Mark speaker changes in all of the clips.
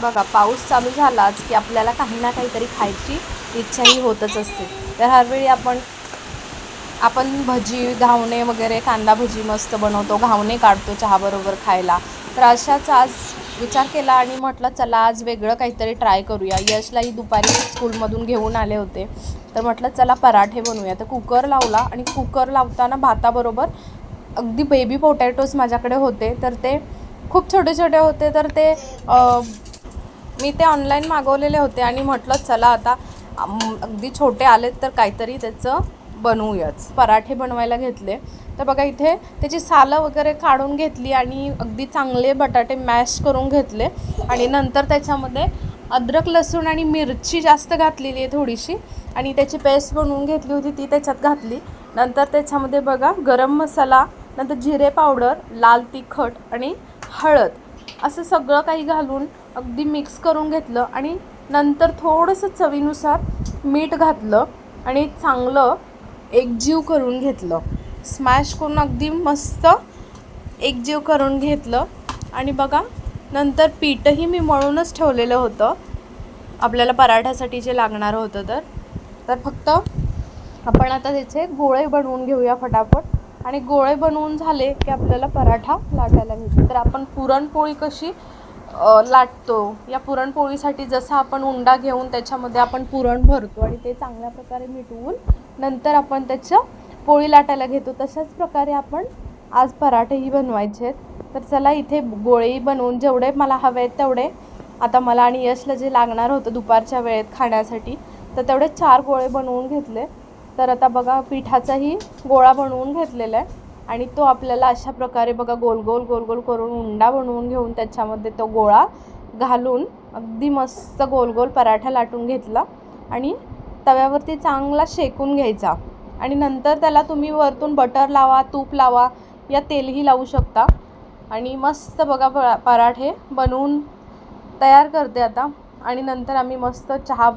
Speaker 1: बघा पाऊस चालू झालाच की आपल्याला काही ना काहीतरी खायची इच्छाही होतच असते. तर हरवेळी आपण आपण भजी घावणे वगैरे कांदा भजी मस्त बनवतो घावणे काढतो चहाबरोबर खायला. तर अशाच आज विचार केला आणि म्हटलं चला आज वेगळं काहीतरी ट्राय करूया. यशलाही दुपारी स्कूलमधून घेऊन आले होते. तर म्हटलं चला पराठे बनवूया. तर कुकर लावला आणि कुकर लावताना भाताबरोबर अगदी बेबी पोटॅटोज माझ्याकडे होते. तर ते खूप छोटे छोटे होते. तर ते मी ते ऑनलाईन मागवलेले होते आणि म्हटलं चला आता अगदी छोटे आलेत तर काहीतरी त्याचं बनवूयाच. पराठे बनवायला घेतले. तर बघा इथे त्याची सालं वगैरे काढून घेतली आणि अगदी चांगले बटाटे मॅश करून घेतले. आणि नंतर त्याच्यामध्ये अद्रक लसूण आणि मिरची जास्त घातलेली आहे थोडीशी. आणि त्याची पेस्ट बनवून घेतली होती ती त्याच्यात घातली. नंतर त्याच्यामध्ये बघा गरम मसाला नंतर जिरे पावडर लाल तिखट आणि हळद. असं सगळं काही घालून अगदी मिक्स करून घेतलं आणि नंतर थोडंसं चवीनुसार मीठ घातलं आणि चांगलं एकजीव करून घेतलं. स्मॅश करून अगदी मस्त एकजीव करून घेतलं. आणि बघा नंतर पीठही मी मळूनच ठेवलेलं होतं. आपल्याला पराठ्यासाठी जे लागणार होतं तर. तर फक्त आपण आता त्याचे गोळे बनवून घेऊया फटाफट. आणि गोळे बनवून झाले की आपल्याला पराठा लाटायला घ्यायचा तर आपण पुरणपोळी कशी लाटतो. या पुरणपोळीसाठी जसं आपण उंडा घेऊन त्याच्यामध्ये आपण पुरण भरतो आणि ते चांगल्या प्रकारे मिटवून नंतर आपण त्याचं पोळी लाटायला घेतो. तशाच प्रकारे आपण आज पराठेही बनवायचे आहेत. तर चला इथे गोळेही बनवून जेवढे मला हवे आहेत तेवढे. आता मला आणि यशला जे लागणार होतं दुपारच्या वेळेत खाण्यासाठी तर तेवढे चार गोळे बनवून घेतले. तर आता बघा पिठाचाही गोळा बनवून घेतलेला आहे. आणि तो आपल्याला अशा प्रकारे बघा गोल गोल गोल गोल करून उंडा बनवून घेऊन त्याच्यामध्ये तो गोळा घालून अगदी मस्त गोल गोल पराठा लाटून घेतला आणि तव्यावरती चांगला शेकून घ्यायचा. आणि नंतर त्याला तुम्ही वरतून बटर लावा तूप लावा या तेलही लावू शकता. आणि मस्त बघा प पराठे बनवून तयार करते आता. आणि नंतर आम्ही मस्त चहा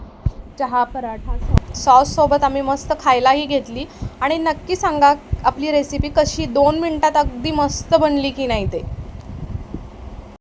Speaker 1: चहा पराठा सॉससोबत आम्ही मस्त खायलाही घेतली. आणि नक्की सांगा आपली रेसिपी कशी? दोन मिनटात अगदी मस्त बनली की नाही ते?